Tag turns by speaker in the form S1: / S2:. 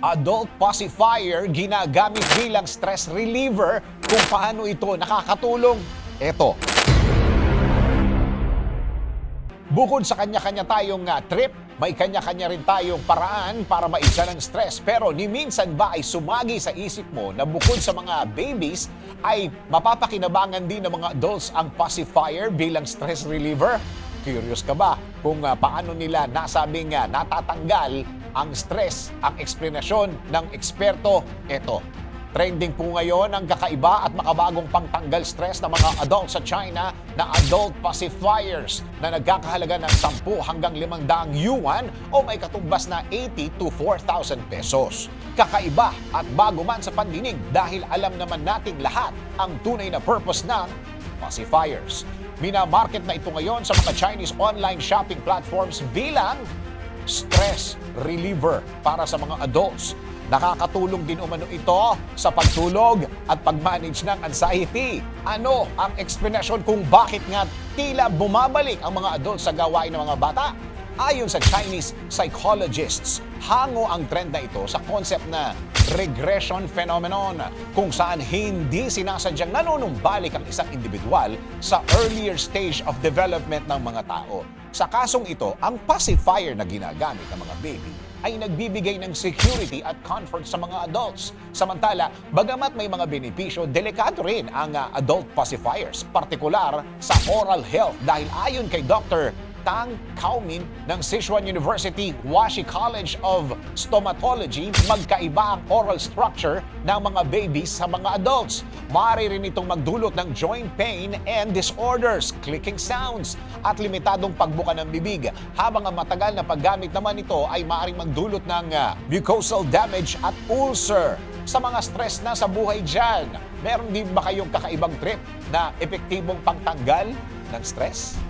S1: adult pacifier ginagamit bilang stress reliever kung paano ito nakakatulong. Ito. Bukod sa kanya-kanya tayong ah, trip, may kanya-kanya rin tayong paraan para maisa ng stress. Pero ni minsan ba ay sumagi sa isip mo na bukod sa mga babies, ay mapapakinabangan din ng mga adults ang pacifier bilang stress reliever? Curious ka ba kung ah, paano nila nasabing ah, natatanggal ang stress? Ang eksplanasyon ng eksperto, ito. Trending po ngayon ang kakaiba at makabagong pangtanggal stress ng mga adult sa China na adult pacifiers na nagkakahalaga ng 10 hanggang 500 yuan o may katumbas na 80 to 4,000 pesos. Kakaiba at bago man sa pandinig dahil alam naman nating lahat ang tunay na purpose ng pacifiers. Minamarket na ito ngayon sa mga Chinese online shopping platforms bilang stress reliever para sa mga adults. Nakakatulong din umano ito sa pagtulog at pag-manage ng anxiety. Ano ang explanation kung bakit nga tila bumabalik ang mga adults sa gawain ng mga bata? Ayon sa Chinese psychologists, hango ang trend na ito sa concept na regression phenomenon kung saan hindi sinasadyang nanunumbalik ang isang individual sa earlier stage of development ng mga tao. Sa kasong ito, ang pacifier na ginagamit ng mga baby ay nagbibigay ng security at comfort sa mga adults. Samantala, bagamat may mga benepisyo, delikado rin ang ah, adult pacifiers, partikular sa oral health dahil ayon kay Dr. Tang Kaumin ng Sichuan University Washi College of Stomatology, magkaiba ang oral structure ng mga babies sa mga adults. Maaari rin itong magdulot ng joint pain and disorders, clicking sounds, at limitadong pagbuka ng bibig. Habang ang matagal na paggamit naman ito ay maaaring magdulot ng ah, mucosal damage at ulcer. Sa mga stress na sa buhay dyan, meron din ba kayong kakaibang trip na epektibong pangtanggal ng stress?